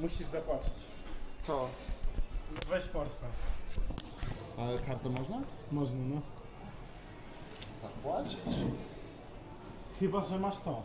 Musisz zapłacić. Co? Weź portfel. Ale kartą można? Można, no. Zapłacić? Chyba, że masz to.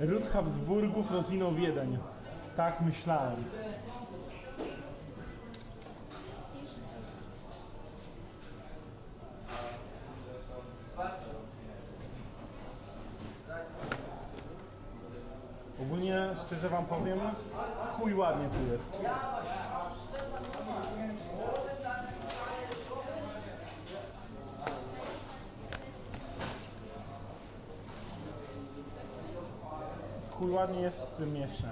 Ród Habsburgów rozwinął Wiedeń. Tak myślałem. Ogólnie, szczerze wam powiem, chuj ładnie tu jest. Ładnie jest w tym mieście.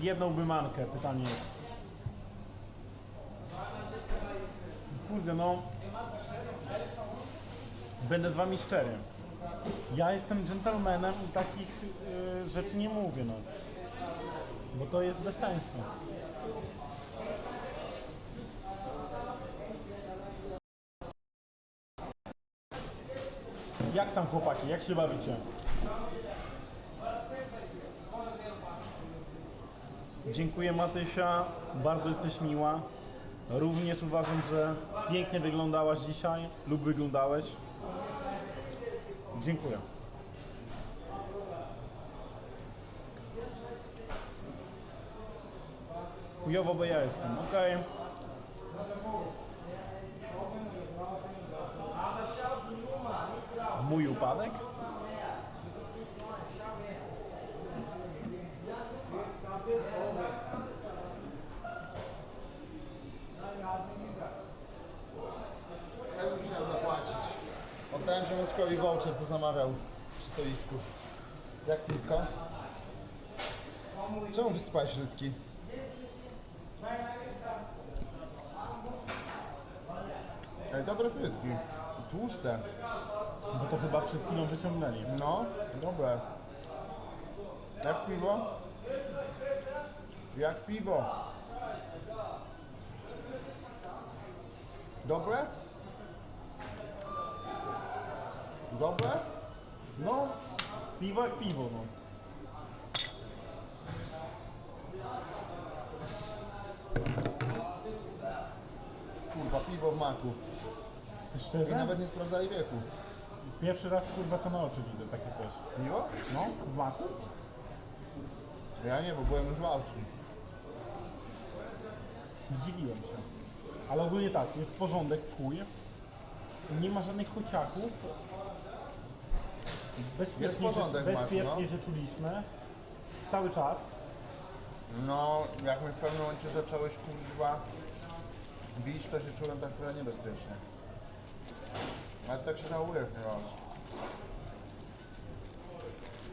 Jedną by mankę, pytanie jest. Kurde no. Będę z wami szczery. Ja jestem dżentelmenem i takich y, rzeczy nie mówię, no. Bo to jest bez sensu. Jak tam chłopaki, jak się bawicie? Dziękuję Matysia, bardzo jesteś miła. Również uważam, że pięknie wyglądałaś dzisiaj lub wyglądałeś. Dziękuję. Chujowo, bo ja jestem, okej. Mój upadek? Ja bym musiał zapłacić. Oddałem ziomeczkowi voucher, co zamawiał przy stoisku. Jak piwko? Czemu wysypałeś środki? Ej, dobre frytki. Tłuste. Bo to chyba przed chwilą wyciągnęli. No, dobre. Jak piwo? Jak piwo. Dobre? Dobre? No, piwo jak piwo, no. Kurwa, piwo w maku. Ty I szczerze? nawet nie sprawdzali wieku. Pierwszy raz kurwa to na oczy widzę takie coś. Piwo? No, w maku? Ja nie, bo byłem już w Austrii. Zdziwiłem się. Ale ogólnie tak, jest porządek w chuj. Nie ma żadnych kociaków. Bezpiecznie, porządek bezpiecznie, no. czuliśmy. Cały czas. No, jak mnie w pewnym momencie zacząłeś kurwa bić, to się czułem tak trochę niebezpiecznie. Ale tak się żałujesz, nie raz.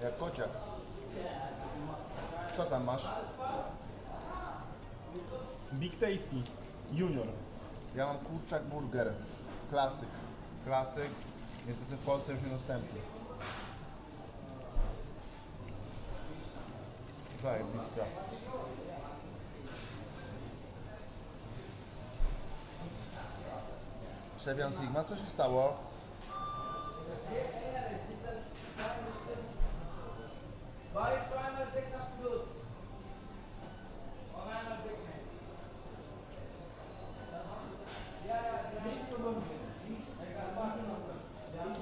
Jak kociak. Co tam masz? Big Tasty. Junior. Ja mam kurczak burger. Klasyk. Klasyk. Niestety w Polsce już niedostępny. Zajebista.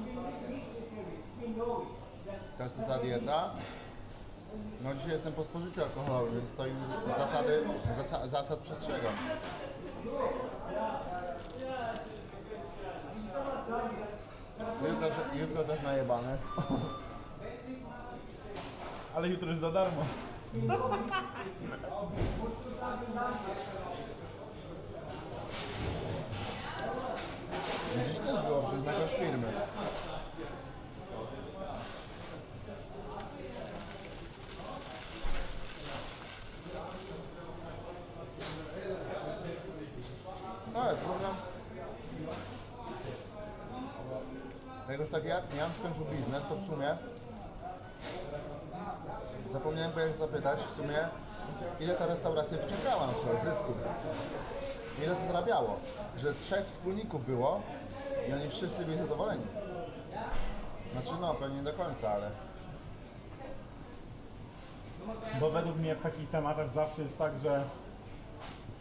Viel. Ich bin logisch. To jest ta dieta. No dzisiaj jestem po spożyciu alkoholowym, więc to im zasady, zasa, zasad przestrzegam. Jutro, jutro też najebany. Ale jutro jest za darmo. Dziś też było jakaś firmy. No, jest problem. Jak już tak ja, ja skończył biznes, to w sumie zapomniałem go zapytać w sumie, ile ta restauracja wyciągała na przykład zysku. Ile to zarabiało. Że trzech wspólników było i oni wszyscy byli zadowoleni. Znaczy no, pewnie nie do końca, ale Bo według mnie w takich tematach zawsze jest tak, że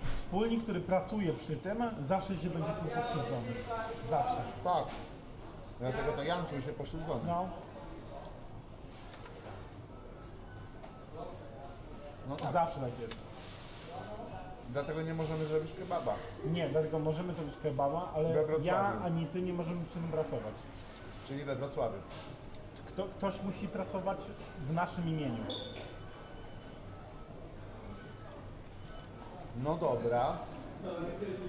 wspólnik, który pracuje przy tym, zawsze się będzie czuł pokrzywdzony. Zawsze. tak. Dlatego to Jan czuł się poszkodzony. No, No tak. zawsze tak jest. Dlatego nie możemy zrobić kebaba. Nie, dlatego możemy zrobić kebaba, We ale Wrocławiu. ja ani ty nie możemy przy tym pracować. Czyli we Wrocławiu. Kto, ktoś musi pracować w naszym imieniu. No dobra.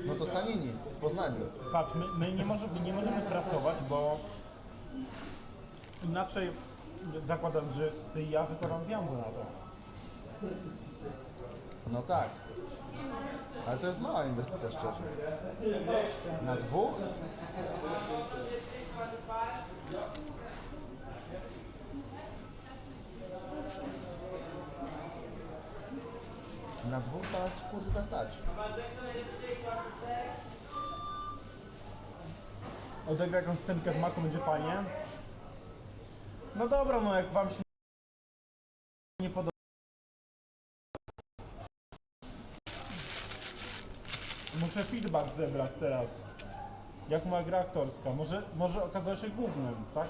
No to Sanini w Poznaniu. Patrz, my, my nie, możemy, nie możemy pracować, bo inaczej zakładam, że ty i ja wykładam pieniądze na to. No tak. Ale to jest mała inwestycja szczerze. Na dwóch? Na dwóch to nas kurwa stać. Odegra jakąś scenkę w maku, będzie fajnie. No dobra, no jak wam się nie podoba. Muszę feedback zebrać teraz. Jak moja gra aktorska? Może, może okazała się głównym, tak?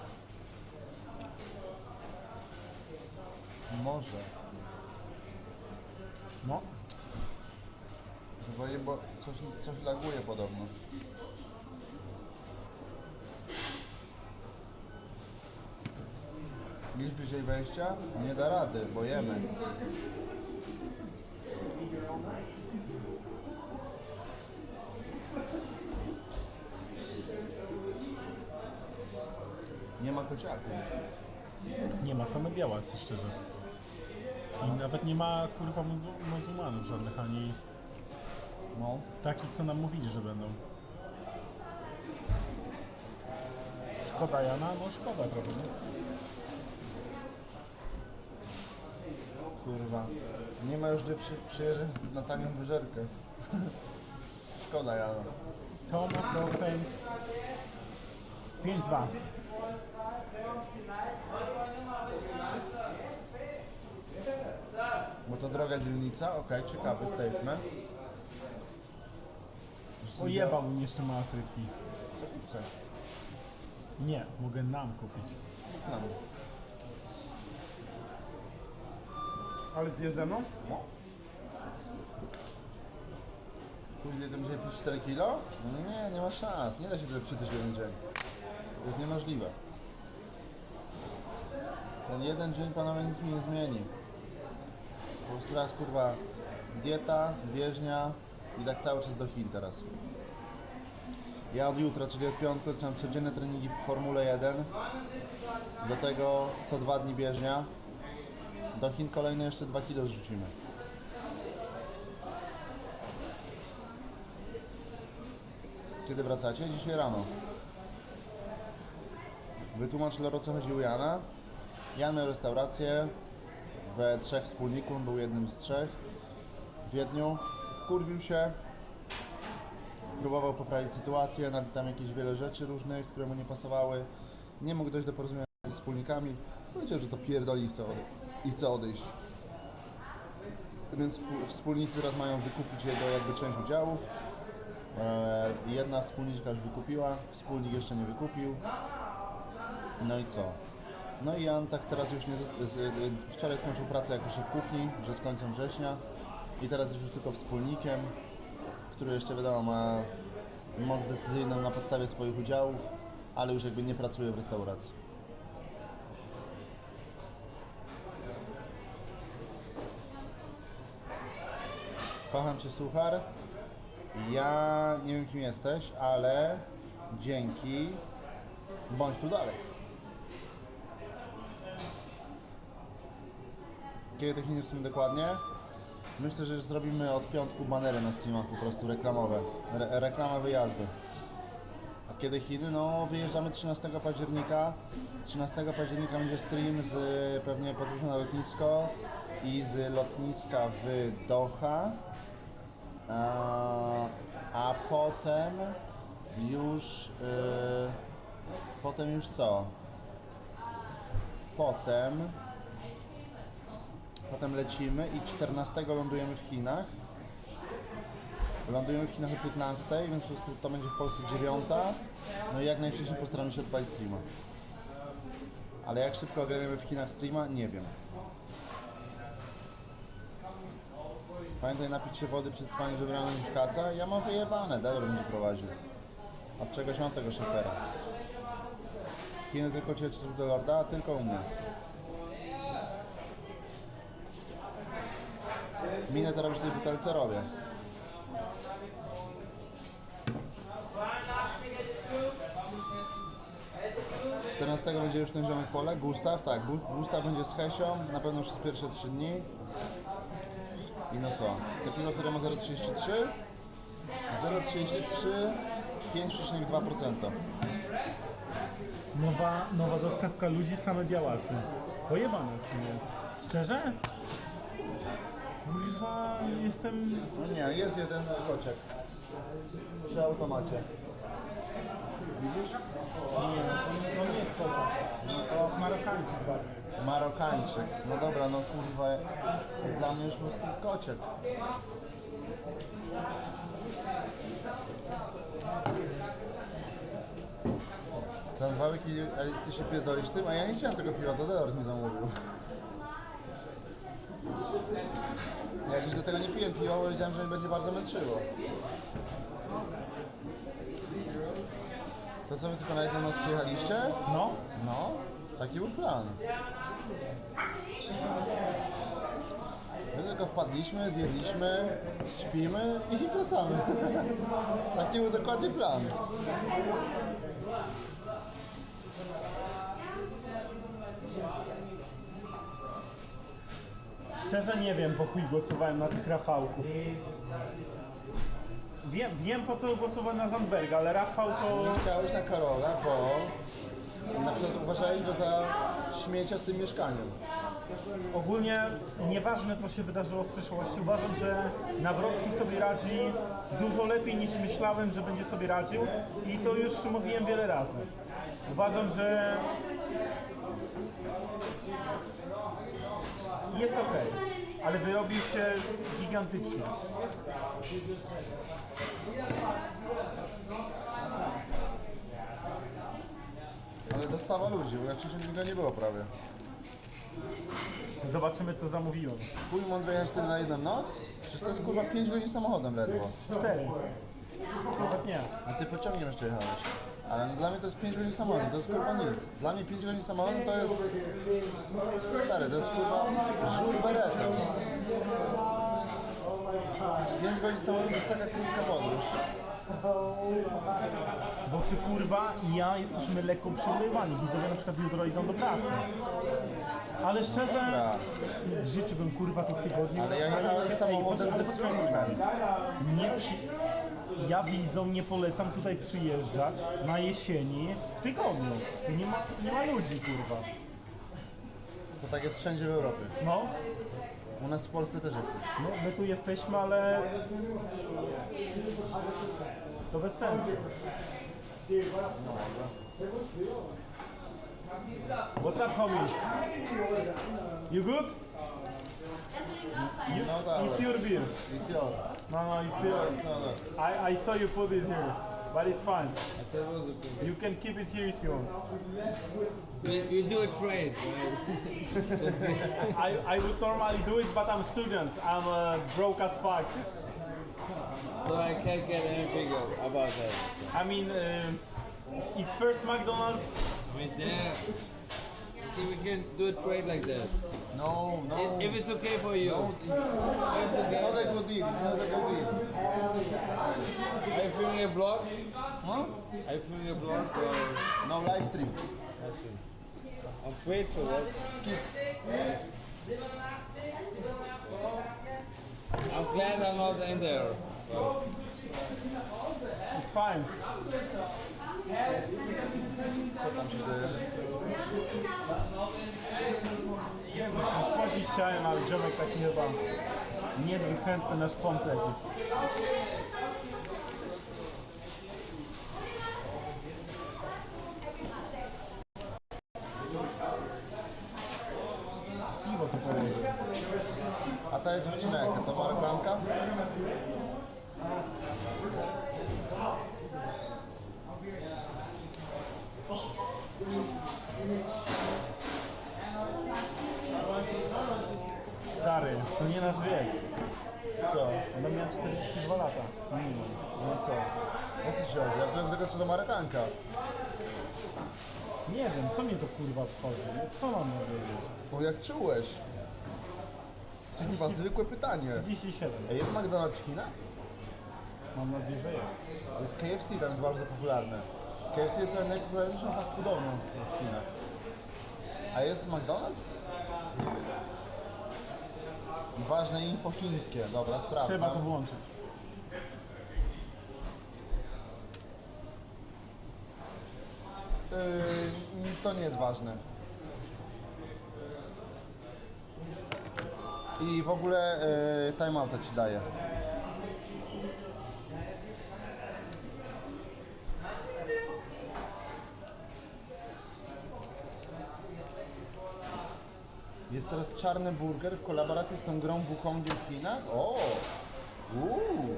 Może. No. Je, bo coś, coś laguje podobno. Niż bliżej wejścia? Nie da rady, bo jemy. Nie ma kociaku. Nie ma, same biała szczerze. I nawet nie ma kurwa muzu- muzułmanów żadnych, ani No. takich, co nam mówili, że będą. Szkoda Jana? No szkoda trochę, nie? Kurwa. Nie ma już gdzie przy, przyjeżdżać na tanią wyżerkę. Szkoda Jana. To ma procent 5,2. Bo to droga dzielnica, okej, ciekawy statement. Ojebał mi jeszcze małe frytki. To kup se. Nie, mogę nam kupić. No. Ale zjesz ze mną? No. Później to będzie pić 4 kilo? No nie, nie ma szans. Nie da się tyle przytyć w jeden dzień. To jest niemożliwe. Ten jeden dzień panowie nic mi nie zmieni. Po prostu teraz kurwa dieta, bieżnia i tak cały czas do Chin teraz. Ja od jutra, czyli od piątku, zaczynam codzienne treningi w Formule 1. Do tego co dwa dni bieżnia. Do Chin kolejne jeszcze 2 kilo zrzucimy. Kiedy wracacie? Dzisiaj rano. Wytłumacz Loro, co chodzi u Jana. Jan miał restaurację we trzech wspólników, był jednym z trzech w Wiedniu. Wkurwił się, próbował poprawić sytuację, nawet tam jakieś wiele rzeczy różnych, które mu nie pasowały. Nie mógł dojść do porozumienia z wspólnikami. Powiedział, że to pierdoli i chce, ode- i chce odejść. Więc wspólnicy teraz mają wykupić jego jakby część udziałów. E, Jedna wspólniczka już wykupiła, wspólnik jeszcze nie wykupił. No i co? No i Jan tak teraz już nie. Wczoraj skończył pracę jako szef kuchni, że z końcem września. I teraz jest już tylko wspólnikiem, który jeszcze wiadomo ma moc decyzyjną na podstawie swoich udziałów, ale już jakby nie pracuje w restauracji. Kocham Cię, Suchar. Ja nie wiem, kim jesteś, ale dzięki bądź tu dalej. Kiedy te Chiny w sumie dokładnie? Myślę, że zrobimy od piątku banery na streamach po prostu reklamowe. Re reklama wyjazdu. A kiedy Chiny? No wyjeżdżamy 13 października. 13 października będzie stream z pewnie podróży na lotnisko i z lotniska w Doha. A, a potem już yy, potem już co? Potem potem lecimy i 14 lądujemy w Chinach. Lądujemy w Chinach o 15, więc to będzie w Polsce 9. No i jak najwcześniej postaramy się odpalić streama. Ale jak szybko ogarniemy w Chinach streama, nie wiem. Pamiętaj napić się wody przed spaniem, żeby rano mieć kaca. Ja mam wyjebane, Delor będzie prowadził. Od czegoś mam tego szofera. Chiny tylko cię do Lorda, a tylko u mnie. Minę to robisz tej butelce robię. Too. 14 będzie już ten ziomek pole, Gustaw, tak, Gu- Gustaw będzie z Hesią, na pewno przez pierwsze 3 dni. I no co? Te piwo serio ma 0,33? 0,33, 5,2%. Nowa, nowa dostawka ludzi, same białasy. Pojebane w sumie. Szczerze? Kurwa, jestem... No nie, jest jeden kociek. Przy automacie. Widzisz? Nie, to, to nie jest pociąg. To jest Marokańczyk bardziej. Marokańczyk. No dobra, no kurwa, dla mnie już po prostu kociek. Ten wałek i a ty się pierdolisz tym, a ja nie chciałem tego piwa, to Delor mi zamówił. Ja dziś do tego nie piłem piwa, bo wiedziałem, że mnie będzie bardzo męczyło. To co, wy tylko na jedną noc przyjechaliście? No, No, taki był plan. My tylko wpadliśmy, zjedliśmy, śpimy i wracamy. taki był dokładnie plan. Szczerze nie wiem, po chuj głosowałem na tych Rafałków. Wiem, wiem po co głosowałem na Zandberga, ale Rafał to... Nie chciałeś na Karola, bo na przykład uważałeś go za śmiecia z tym mieszkaniem. Ogólnie nieważne co się wydarzyło w przyszłości, uważam, że Nawrocki sobie radzi dużo lepiej niż myślałem, że będzie sobie radził i to już mówiłem wiele razy. Uważam, że jest ok, ale wyrobił się gigantycznie. Ale dostawa ludzi, bo raczej go nie było prawie. Zobaczymy co zamówiłem. Chuj mądro jechać tyle na jedną noc? Przecież to jest kurwa 5 godzin samochodem ledwo. Cztery. Nawet nie. A ty pociągiem jeszcze jechałeś. Ale no dla mnie to jest 5 godzin samochodem, to jest kurwa nic. Dla mnie 5 godzin samochodem to jest... Stary, to jest kurwa żółt beretem. 5 godzin samochodem to jest taka krótka podróż. Bo ty kurwa i ja jesteśmy lekko przygotowani. Widzowie na przykład jutro idą do pracy. Ale szczerze, Dobra. w życiu bym kurwa tu w tygodniu... Ale ja jechałem poczekaj, ze streamem. Nie przy... Ja widzom nie polecam tutaj przyjeżdżać na jesieni w tygodniu. Nie ma, nie ma ludzi kurwa. To tak jest wszędzie w Europie. No, U nas w Polsce też jest. no my tu jesteśmy, ale... To bez sensu. What's up, homie? You good? No dobra. it's your beer. It's your. No, no, it's here. No, no. I, I saw you put it here, but it's fine. You can keep it here if you want. You, you do a trade, right? Just kidding. I, I would normally do it, but I'm a student. I'm uh, broke as fuck. so I can't get anything about that. I mean, uh, it's first McDonald's. I mean, there. See, we can do a trade like that. No, no. If it's okay for you. No, it's, it's not a good deal. It's not a good deal. Are you filming a vlog? Huh? Are you filming a vlog? Or... No live stream. On Twitch or what? I'm glad I'm not in there. So. It's fine. Co tam się dzieje? Nie chciałem, ale ziomek taki chyba niezbyt chętny na szponty 32 lata minimum. No co? No co się robi? Ja byłem tylko co do Marokanka. Nie wiem, co mnie to kurwa obchodzi? Skąd mam to wiedzieć? No jak czułeś? Chyba zwykłe pytanie. 37. Ej, Jest McDonald's w Chinach? Mam nadzieję, że jest. Jest KFC, tam jest bardzo popularne. KFC jest najpopularniejszą fast foodową w Chinach. A jest McDonald's? Ważne info chińskie, dobra, sprawdzam. Trzeba to włączyć. To nie jest ważne. I w ogóle yy, timeouta ci daje. Jest teraz czarny burger w kolaboracji z tą grą Wukongiem w Chinach. O! Uuu!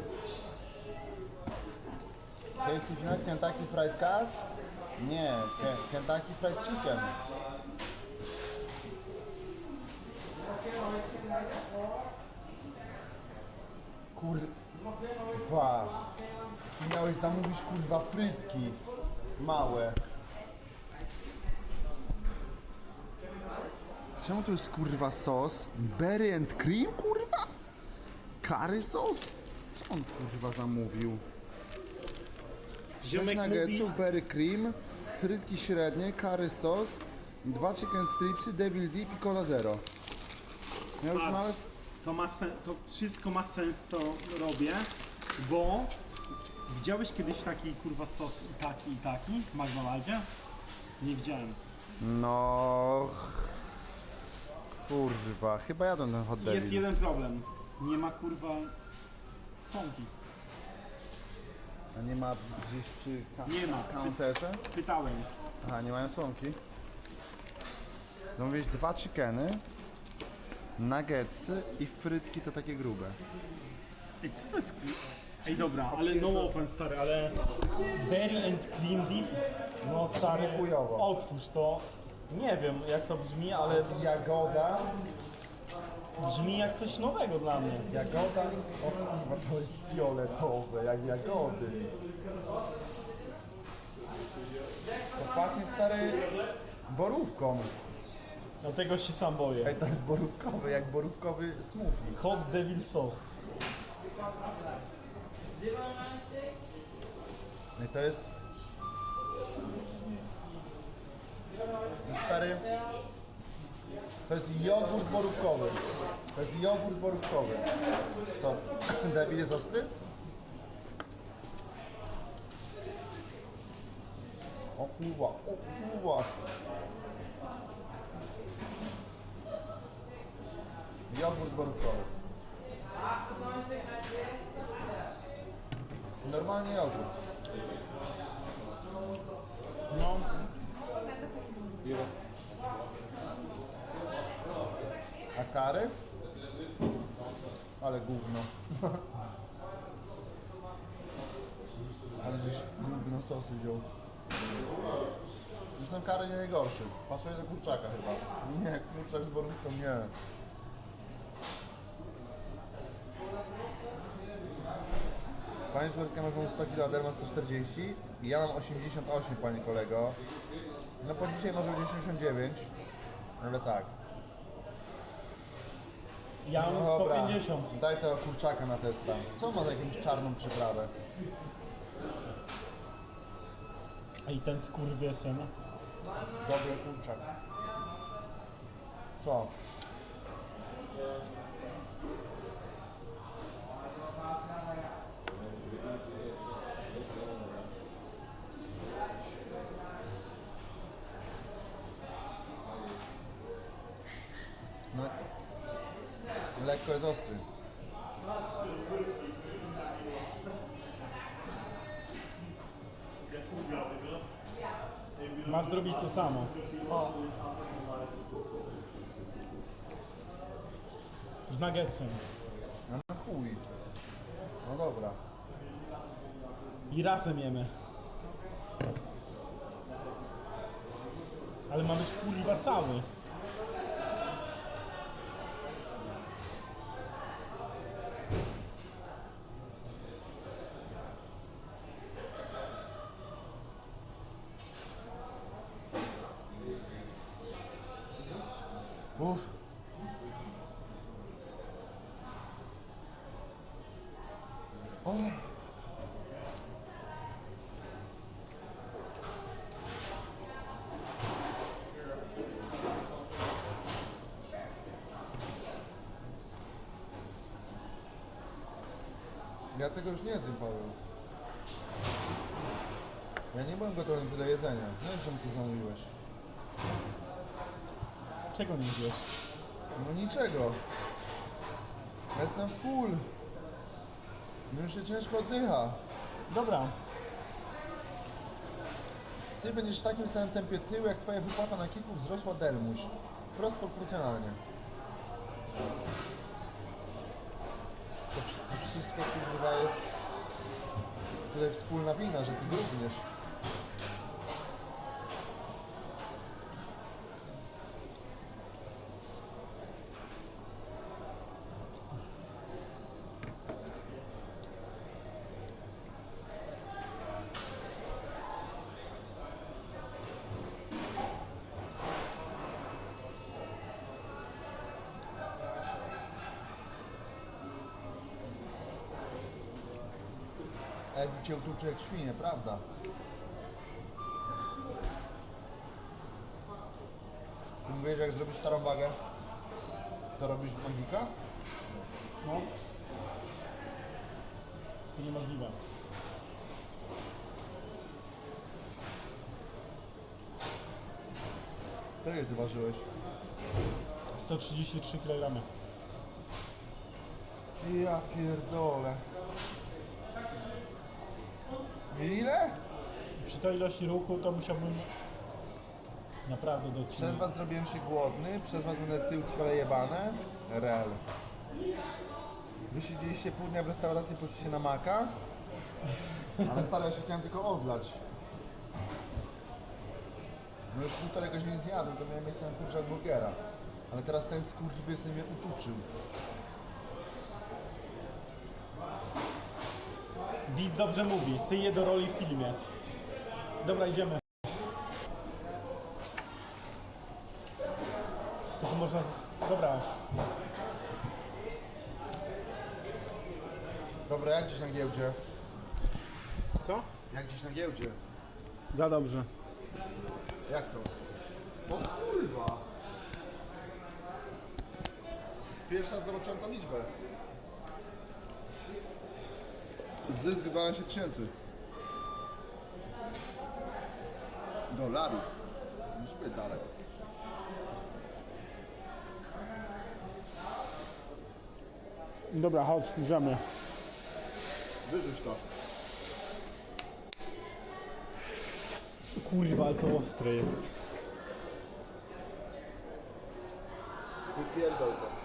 KFC Chinach, Kentucky Fried Cat? Nie, Ke- Kentucky Fried Chicken. Kurwa. Ty miałeś zamówić kurwa frytki. Małe. Czemu tu jest kurwa sos? Berry and cream kurwa? Curry sos? Co on kurwa zamówił? Sześć Ziomek nuggetsów, mówi- berry cream, frytki średnie, curry sos, dwa chicken stripsy, devil dip i cola zero. Ja już Patrz, nawet... to, ma sen, to wszystko ma sens, co robię, bo widziałeś kiedyś taki kurwa sos i taki i taki w McDonaldzie? Nie widziałem. No... Kurwa, chyba jadłem ten hot Jest jeden problem. Nie ma kurwa słomki. A nie ma gdzieś przy ka- Nie ma. counterze? Pytałem. Aha, nie mają słomki. Zamówiłeś dwa chickeny, nuggetsy i frytki to takie grube. Ej, co to jest? Ej dobra, ale no offense stary, ale Berry and Clean Dip? No stary, chujowo. otwórz to. Nie wiem jak to brzmi, ale Jagoda, brzmi jak coś nowego dla mnie. jagoda, o kurwa to jest fioletowe, jak jagody. To pachnie stary borówką. Dlatego się sam boję. Ej, to jest borówkowy, jak borówkowy smoothie. Hot Devil Sauce. No i to jest... Stary... To jest jogurt borówkowy. To jest jogurt borówkowy. Co? David jest ostry? O kurwa, o kurwa. Jogurt borówkowy. Normalnie jogurt. No, A kary? Ale gówno. Ale żeś gówno sosy wziął. Zresztą kary nie najgorszy. Pasuje do kurczaka chyba. Nie, kurczak z borówką nie. Panie człowiekiem masz mam 100 kg, Adel ma 140 i ja mam 88, panie kolego. No po dzisiaj może być 89, ale tak. Ja mam dobra, 150. daj tego kurczaka na testa. Co ma za jakąś czarną przyprawę? A i ten skurwysyn. Dobry kurczak. Co? No, lekko jest ostry. Masz zrobić to samo. O, Z nuggetsem. no na chuj. No dobra. I razem jemy. Ale ma być kurwa cały. Ja tego już nie zjem, Paweł. Ja nie byłem gotowy na tyle jedzenia. Nie wiem, czemu to zamówiłeś. Czego nie wiesz? No niczego. Ja Jestem full. Mi już się ciężko oddycha. Dobra. Ty będziesz w takim samym tempie tyłu, jak twoja wypłata na kiku wzrosła dermuś. Wprost proporcjonalnie. To, to wszystko kurwa jest tutaj wspólna wina, że ty również. Edi cię utuczy jak świnie, prawda? Ty mówisz, jak zrobisz starą wagę, to robisz magika? No. To niemożliwe. To ile ty ważyłeś? 133 kg. Ja pierdolę. Ile? Przy tej ilości ruchu to musiałbym naprawdę Przez docinać. was zrobiłem się głodny, przez was będę tył jebane. Real. Wy siedzieliście pół dnia w restauracji, poszliście na maka. Ale stary, ja się chciałem tylko odlać. No już półtorej godziny zjadłem, to miałem miejsce na kurczak burgera. Ale teraz ten skurwysyn mnie utuczył. Widz dobrze mówi. Ty je do roli w filmie. Dobra, idziemy. To można... Dobra. Dobra, jak dziś na giełdzie? Co? Jak dziś na giełdzie? Za dobrze. Jak to? O kurwa! Pierwsza raz zobaczyłem tą liczbę. Zysk 12 tysięcy. Dolarów. Musimy dalej. Dobra, chodź, idziemy. Wyrzuć to. Kurwa, ale to ostre jest. Wypierdol to.